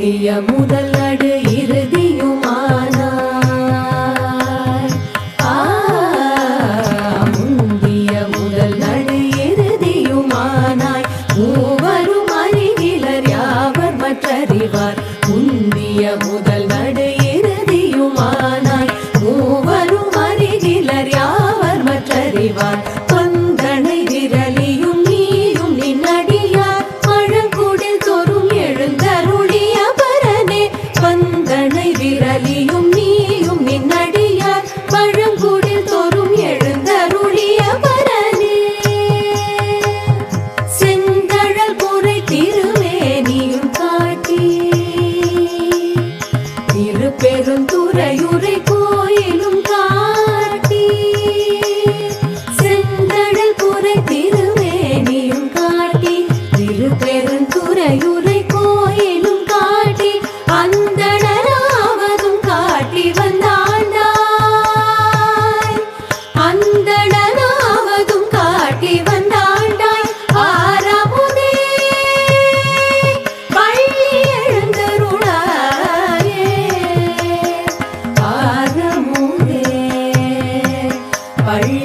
வேண்டிய முதல் அடு இறுதியுமானார். முந்திய முதல் நடு இறுதியுமானாய். மூவரும் அறிவிலர் யாவர் மற்றறிவார். வந்தனை விரலியும் நீயும் நின்னடியார் பழங்குடில் தோறும் எழுந்தருளிய பரனே செந்தழல் புரை திருமேனியும் காட்டி இரு பெருந்துரையுரை கோயிலும் காட்டி செந்தழல் புரை திருமேனியும் காட்டி இரு பெருந்துரையுரை Havaí.